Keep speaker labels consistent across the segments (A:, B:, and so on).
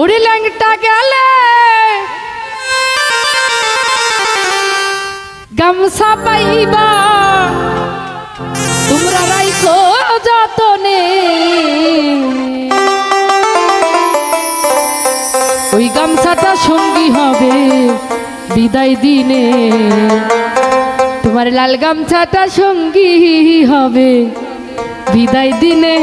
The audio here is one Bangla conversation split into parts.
A: ওরে ল্যাংটা গেলে। গামছা পাইবা। তোমরা রাইখো যতনে। ওই গামছাটা সঙ্গী হবে বিদায় দিনে। তোমার লাল গামছাটা সঙ্গী হবে বিদায় দিনে।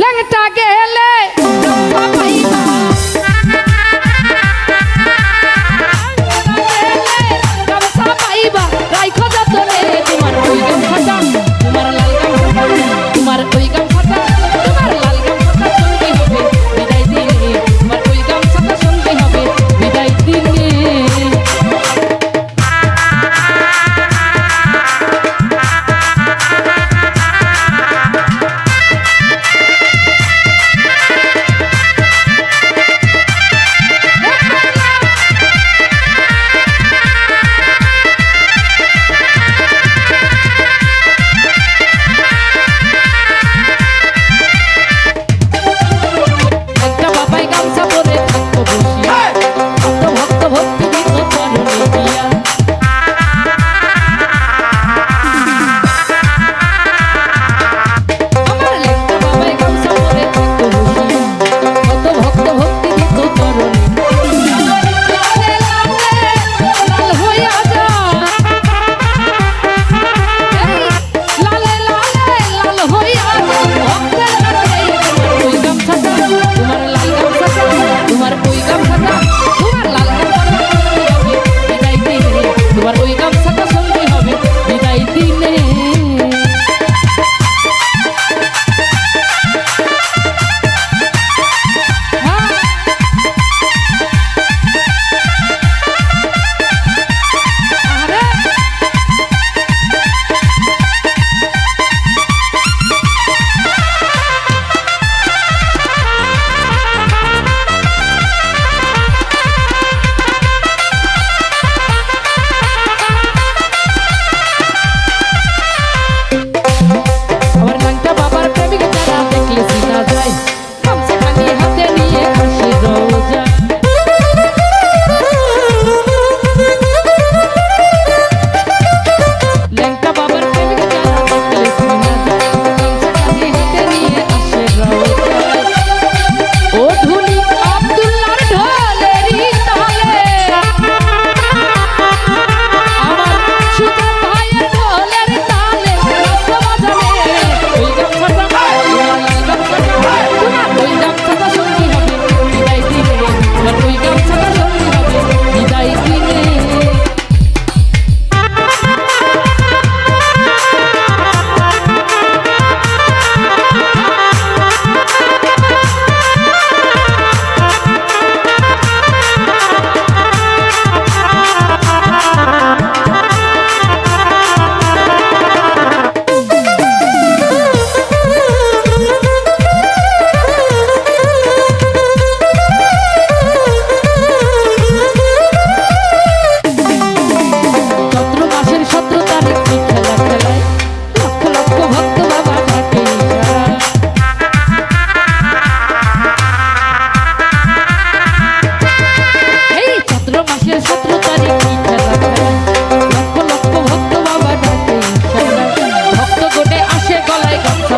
A: ল্যাংটা গেলে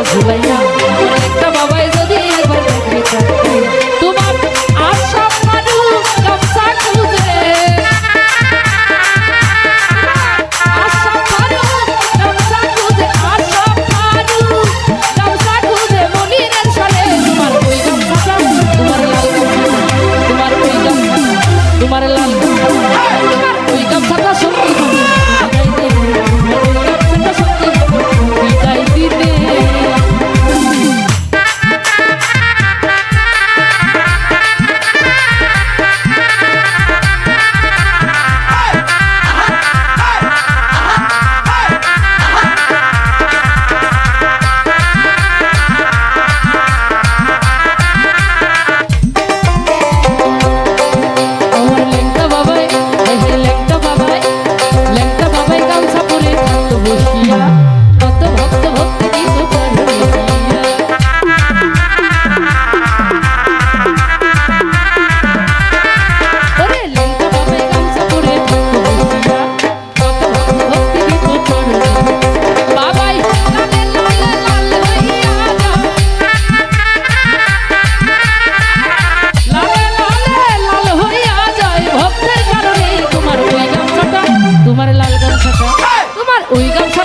A: জুলাই না ওই গামছা